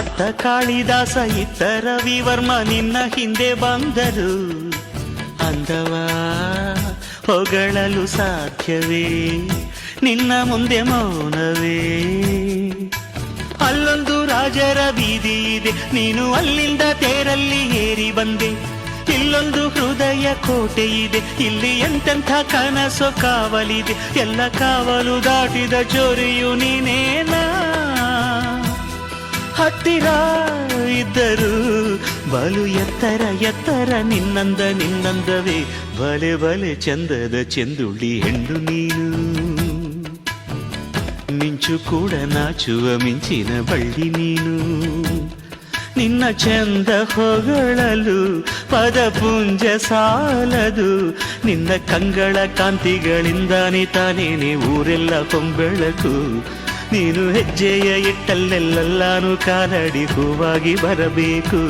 ಅತ್ತ ಕಾಳಿದಾಸ ಇತ್ತ ರವಿವರ್ಮ ನಿನ್ನ ಹಿಂದೆ ಬಂದರು. ಅಂದವ ಹೊಗಳಲು ಸಾಧ್ಯವೇ? ನಿನ್ನ ಮುಂದೆ ಮೌನವೇ? ಅಲ್ಲೊಂದು ರಾಜರ ಬೀದಿ ಇದೆ, ನೀನು ಅಲ್ಲಿಂದ ತೇರಲ್ಲಿ ಏರಿ ಬಂದೆ. ಇಲ್ಲೊಂದು ಹೃದಯ ಕೋಟೆ ಇದೆ, ಇಲ್ಲಿ ಎಂತೆಂಥ ಕನಸು ಕಾವಲಿದೆ. ಎಲ್ಲ ಕಾವಲು ದಾಟಿದ ಚೋರಿಯು ನೀನೇನಾ? ಹತ್ತಿರ ಇದ್ದರು ಬಲು ಎತ್ತರ ಎತ್ತರ ನಿನ್ನಂದ ನಿನ್ನಂದವೇ. ಬಲೆ ಬಲೆ ಚಂದದ ಚೆಂದುಳ್ಳಿ ಹೆಣ್ಣು ನೀನು. ಮಿಂಚು ಕೂಡ ನಾಚುವ ಮಿಂಚಿನ ಬಳ್ಳಿ ನೀನು. ನಿನ್ನ ಚಂದ ಹೊಗಳಲು ಪದಪುಂಜ ಸಾಲದು. ನಿನ್ನ ಕಂಗಳ ಕಾಂತಿಗಳಿಂದಾನೆ ತಾನೇನೆ ಊರೆಲ್ಲ ಕೊಂಬೆಳಕು ನೀನು ಹೆಜ್ಜೆಯ ಇಟ್ಟಲ್ಲೆಲ್ಲಾನು ಕಾಲಡಿ ಹೂವಾಗಿ ಬರಬೇಕು.